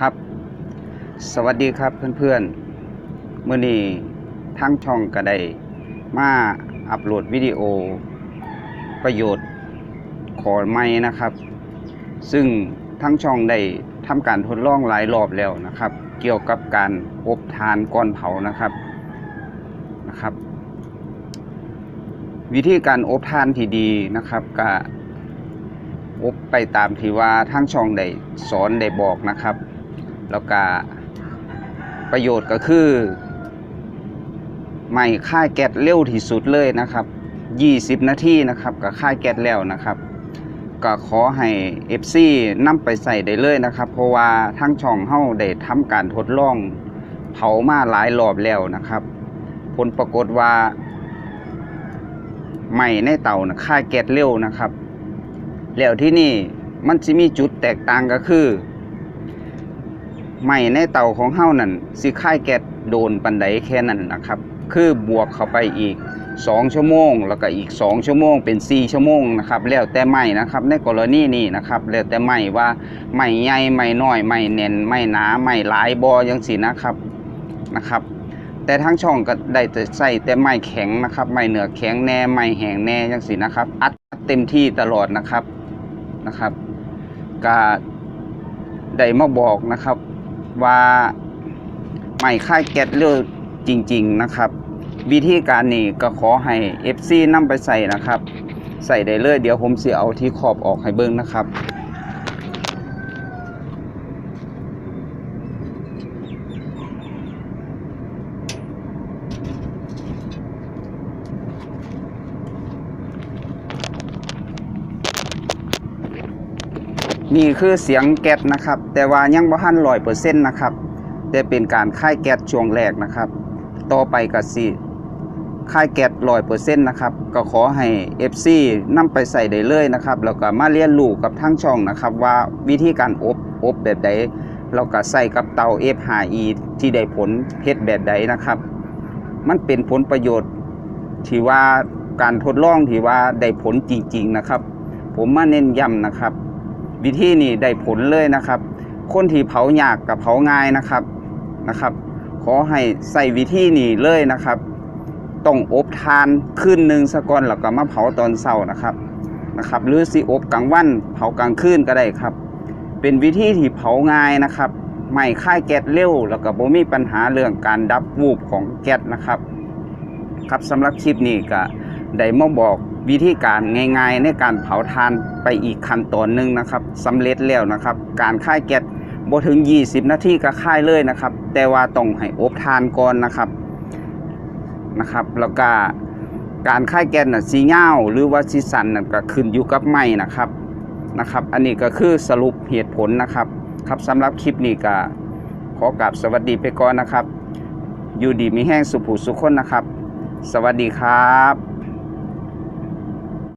ครับ สวัสดีครับเพื่อนๆเมื่อนี้ทั้งช่องก็ได้มาอัปโหลดวิดีโอ ประโยชน์ขอไม่นะครับ ซึ่งทั้งช่องได้ทำการทดลองหลายรอบแล้วนะครับ เกี่ยวกับการอบทานก่อนเผานะครับนะครับ วิธีการอบทานที่ดีนะครับก็อบไปตามที่ว่าทั้งช่องได้สอนได้บอกนะครับ แล้วก็ประโยชน์ก็คือไม่ค่ายแก๊สเร็วที่สุดเลยนะครับ 20 นาทีนะครับก็ค่ายแก๊สแล้วนะครับ ก็ขอให้ FC นำไปใส่ได้เลยนะครับ เพราะว่าทั้งช่องเฮาได้ทำการทดลองเผามาหลายรอบแล้วนะครับ ผลปรากฏว่าไหม้ในเต่านะค่ายแก๊สเร็วนะครับ แล้วที่นี่มันจะมีจุดแตกต่างก็คือ ไหม้ในเตาของเฮานั่นสิค่ายแก๊สโดนปันไดแค่นั้นนะครับ คือบวกเข้าไปอีก 2 ชั่วโมง แล้วก็อีก 2 ชั่วโมงเป็น 4 ชั่วโมงนะครับแล้วแต่ไหม้นะครับ ในกรณีนี้นะครับแล้วแต่ไหม้ว่าไหม้ใหญ่ไหม้น้อยไหม้แน่นไหม้หนาไหม้หลายบ่จังซี่นะครับนะครับแต่ทั้งช่องก็ได้แต่ใส่แต่ไม้แข็งนะครับ ไม้เนื้อแข็งแน่ไม้แห้งแน่จังซี่นะครับ อัดเต็มที่ตลอดนะครับนะครับก็ได้มาบอกนะครับ ว่าไม่ค่ายแก๊สเลือจริง ๆนะครับ วิธีการนี้ก็ขอให้ FC นำไปใส่นะครับ ใส่ได้เลยเดี๋ยวผมสิเอาที่ขอบออกให้เบิ้งนะครับ นี่คือเสียงแก๊สนะครับ แต่ว่ายังบ่ทันร้อยเปอร์เซ็นต์นะครับ แต่เป็นการค่ายแก๊สช่วงแรกนะครับ ต่อไปก็สิค่ายแก๊สร้อยเปอร์เซ็นต์นะครับ ก็ขอให้ FC นำไปใส่ได้เลยนะครับ แล้วก็มาเรียนรู้กับทั้งช่องนะครับ ว่าวิธีการอบอบแบบใดเราก็ใส่กับเตา F5E ที่ได้ผลเฮ็ดแบบใดนะครับ มันเป็นผลประโยชน์ที่ว่าการทดลองที่ว่าได้ผลจริง ๆ นะครับ ผมมาเน้นย้ำนะครับ วิธีนี้ได้ผลเลยนะครับ คนที่เผายากกับเผาง่ายนะครับนะครับ ขอให้ใส่วิธีนี้เลยนะครับต้องอบทานคืนหนึ่งสะก่อนแล้วก็มาเผาตอนเช้านะครับนะครับ หรือสิอบกลางวันเผากลางคืนก็ได้ครับ เป็นวิธีที่เผาง่ายนะครับไม่ค่ายแก๊สเร็วแล้วก็บ่มีปัญหาเรื่องการดับวูบของแก๊สนะครับ ครับสำหรับคลิปนี้ก็ได้มาบอก วิธีการง่ายๆ ในการเผาทานไปอีกขั้นตอนหนึ่งนะครับสำเร็จแล้วนะครับ การค่ายแก๊สบ่ถึง 20 นาทีก็ค่ายเลยนะครับ แต่ว่าต้องให้อบทานก่อนนะครับนะครับ แล้วก็การค่ายแก๊สน่ะสีเงาหรือว่าสีสันน่ะก็ขึ้นอยู่กับไม้นะครับนะครับ อันนี้ก็คือสรุปเหตุผลนะครับ ครับสำหรับคลิปนี้ก็ขอกราบสวัสดีไปก่อนนะครับ อยู่ดีมีแห้งสุขผู้สุขคนนะครับ สวัสดีครับ